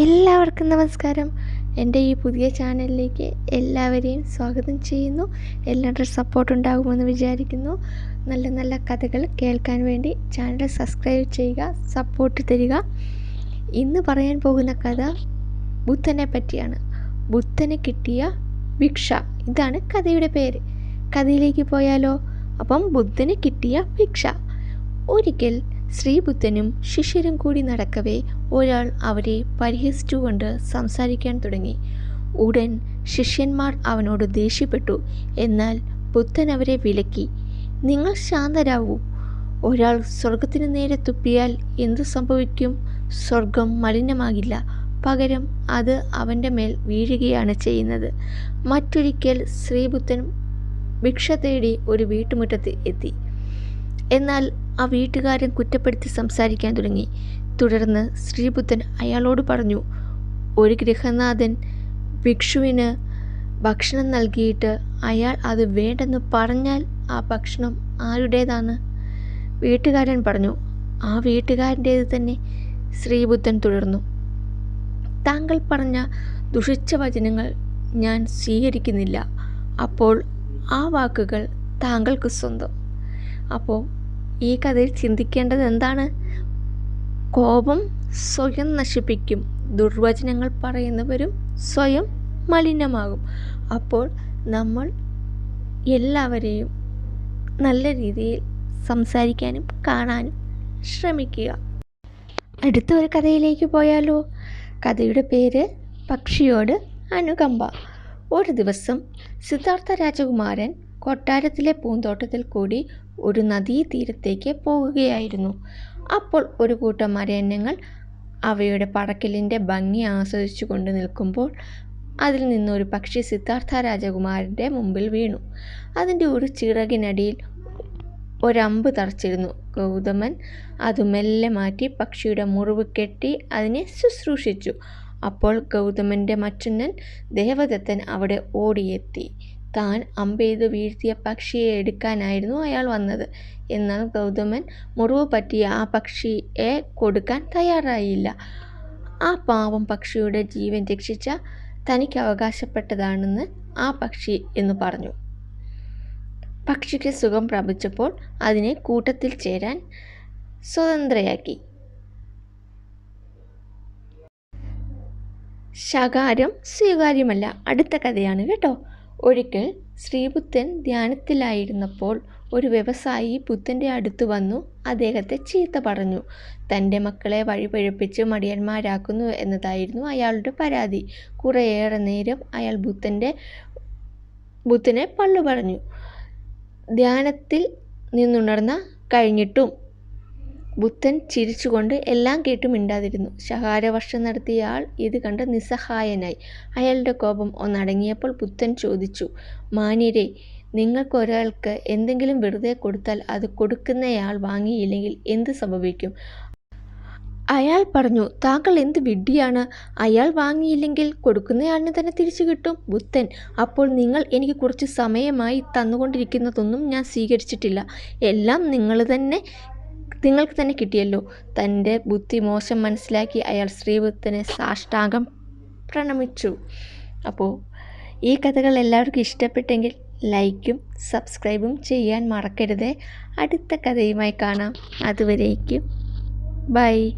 എല്ലാവർക്കും നമസ്കാരം. എന്റെ ഈ പുതിയ ചാനലിലേക്ക് എല്ലാവരെയും സ്വാഗതം ചെയ്യുന്നു. എല്ലാവരുടെയും സപ്പോർട്ട് ഉണ്ടാകുമെന്ന് വിചാരിക്കുന്നു. നല്ല നല്ല കഥകൾ കേൾക്കാൻ വേണ്ടി ചാനൽ സബ്സ്ക്രൈബ് ചെയ്യുക സപ്പോർട്ട് തരിക. ഇന്ന് പറയാൻ പോകുന്ന കഥ ബുദ്ധനെ പറ്റിയാണ്. ബുദ്ധന് കിട്ടിയ ഭിക്ഷ. ഇതാണ് കഥയുടെ പേര്. കഥയിലേക്ക് പോയാലോ? അപ്പം ബുദ്ധന് കിട്ടിയ ഭിക്ഷ. ഒരിക്കൽ ശ്രീബുദ്ധനും ശിഷ്യരും കൂടി നടക്കവേ ഒരാൾ അവരെ പരിഹസിച്ചുകൊണ്ട് സംസാരിക്കാൻ തുടങ്ങി. ഉടൻ ശിഷ്യന്മാർ അവനോട് ദേഷ്യപ്പെട്ടു. എന്നാൽ ബുദ്ധൻ അവരെ വിലക്കി നിങ്ങൾ ശാന്തരാകൂ. ഒരാൾ സ്വർഗത്തിന് നേരെ തുപ്പിയാൽ എന്തു സംഭവിക്കും? സ്വർഗം മലിനമാകില്ല. പകരം അത് അവന്റെ മേൽ വീഴുകയാണ് ചെയ്യുന്നത്. മറ്റൊരിക്കൽ ശ്രീബുദ്ധൻ ഭിക്ഷ തേടി ഒരു വീട്ടുമുറ്റത്ത് എത്തി. എന്നാൽ ആ വീട്ടുകാരൻ കുറ്റപ്പെടുത്തി സംസാരിക്കാൻ തുടങ്ങി. തുടർന്ന് ശ്രീബുദ്ധൻ അയാളോട് പറഞ്ഞു ഒരു ഗൃഹനാഥൻ ഭിക്ഷുവിന് ഭക്ഷണം നൽകിയിട്ട് അയാൾ അത് വേണ്ടെന്ന് പറഞ്ഞാൽ ആ ഭക്ഷണം ആരുടേതാണ്? വീട്ടുകാരൻ പറഞ്ഞു ആ വീട്ടുകാരന്റേത് തന്നെ ശ്രീബുദ്ധൻ തുടർന്നു. താങ്കൾ പറഞ്ഞ ദുഷിച്ച വചനങ്ങൾ ഞാൻ സ്വീകരിക്കുന്നില്ല. അപ്പോൾ ആ വാക്കുകൾ താങ്കൾക്ക് സ്വന്തം. അപ്പോൾ ഈ കഥയിൽ ചിന്തിക്കേണ്ടത് എന്താണ്? കോപം സ്വയം നശിപ്പിക്കും. ദുർവചനങ്ങൾ പറയുന്നവരും സ്വയം മലിനമാകും. അപ്പോൾ നമ്മൾ എല്ലാവരെയും നല്ല രീതിയിൽ സംസാരിക്കാനും കാണാനും ശ്രമിക്കുക. അടുത്ത ഒരു കഥയിലേക്ക് പോയാലോ? കഥയുടെ പേര് പക്ഷിയോട് അനുകമ്പ. ഒരു ദിവസം സിദ്ധാർത്ഥ രാജകുമാരൻ കൊട്ടാരത്തിലെ പൂന്തോട്ടത്തിൽ കൂടി ഒരു നദീതീരത്തേക്ക് പോകുകയായിരുന്നു. അപ്പോൾ ഒരു കൂട്ടം അരയന്നങ്ങൾ അവയുടെ പടക്കലിന്റെ ഭംഗി ആസ്വദിച്ചു കൊണ്ട് നിൽക്കുമ്പോൾ അതിൽ നിന്നൊരു പക്ഷി സിദ്ധാർത്ഥ രാജകുമാരന്റെ മുമ്പിൽ വീണു. അതിന്റെ ഒരു ചിറകിനടിയിൽ ഒരമ്പ് തറച്ചിരുന്നു. ഗൗതമൻ അത് മെല്ലെ മാറ്റി പക്ഷിയുടെ മുറിവ് കെട്ടി അതിനെ ശുശ്രൂഷിച്ചു. അപ്പോൾ ഗൗതമന്റെ മറ്റന്നൻ ദേവദത്തൻ അവിടെ ഓടിയെത്തി. താൻ അമ്പെയ്ത് വീഴ്ത്തിയ പക്ഷിയെ എടുക്കാനായിരുന്നു അയാൾ വന്നത്. എന്നാൽ ഗൗതമൻ മുറിവ് പറ്റിയ ആ പക്ഷിയെ കൊടുക്കാൻ തയ്യാറായില്ല. ആ പാവം പക്ഷിയുടെ ജീവൻ രക്ഷിച്ച തനിക്ക് അവകാശപ്പെട്ടതാണെന്ന് ആ പക്ഷി എന്ന് പറഞ്ഞു. പക്ഷിക്ക് സുഖം പ്രാപിച്ചപ്പോൾ അതിനെ കൂട്ടത്തിൽ ചേരാൻ സ്വതന്ത്രയാക്കി. ശകാരം സ്വീകാര്യമല്ല. അടുത്ത കഥയാണ് കേട്ടോ. ഒരിക്കൽ ശ്രീബുദ്ധൻ ധ്യാനത്തിലായിരുന്നപ്പോൾ ഒരു വ്യവസായി ബുദ്ധന്റെ അടുത്ത് വന്നു അദ്ദേഹത്തെ ചീത്ത പറഞ്ഞു. തന്റെ മക്കളെ വഴിപഴപ്പിച്ച് മടിയന്മാരാക്കുന്നു എന്നതായിരുന്നു അയാളുടെ പരാതി. കുറേയേറെ നേരം അയാൾ ബുദ്ധന്റെ ബുദ്ധനെ പള്ളു പറഞ്ഞു. ധ്യാനത്തിൽ നിന്നുണർന്ന കഴിഞ്ഞിട്ടും ബുദ്ധൻ ചിരിച്ചുകൊണ്ട് എല്ലാം കേട്ടു മിണ്ടാതിരുന്നു. ശകാരവർഷം നടത്തിയ ആൾ ഇത് കണ്ട് നിസ്സഹായനായി. അയാളുടെ കോപം ഒന്നടങ്ങിയപ്പോൾ ബുദ്ധൻ ചോദിച്ചു മാന്യരെ നിങ്ങൾക്കൊരാൾക്ക് എന്തെങ്കിലും വെറുതെ കൊടുത്താൽ അത് കൊടുക്കുന്നയാൾ വാങ്ങിയില്ലെങ്കിൽ എന്ത് സംഭവിക്കും? അയാൾ പറഞ്ഞു താങ്കൾ എന്ത് വിഡ്ഢിയാണ്? അയാൾ വാങ്ങിയില്ലെങ്കിൽ കൊടുക്കുന്നയാളിന് തന്നെ തിരിച്ചു കിട്ടും. ബുദ്ധൻ അപ്പോൾ നിങ്ങൾ എനിക്ക് കുറച്ച് സമയമായി തന്നുകൊണ്ടിരിക്കുന്നതൊന്നും ഞാൻ സ്വീകരിച്ചിട്ടില്ല. എല്ലാം നിങ്ങൾ തന്നെ നിങ്ങൾക്ക് തന്നെ കിട്ടിയല്ലോ. തന്റെ ബുദ്ധി മോശം മനസ്സിലാക്കി അയാൾ ശ്രീബുദ്ധനെ സാഷ്ടാംഗം പ്രണമിച്ചു. അപ്പോൾ ഈ കഥകൾ എല്ലാവർക്കും ഇഷ്ടപ്പെട്ടെങ്കിൽ ലൈക്കും സബ്സ്ക്രൈബും ചെയ്യാൻ മറക്കരുത്. അടുത്ത കഥയുമായി കാണാം. അതുവരേക്കും. ബൈ.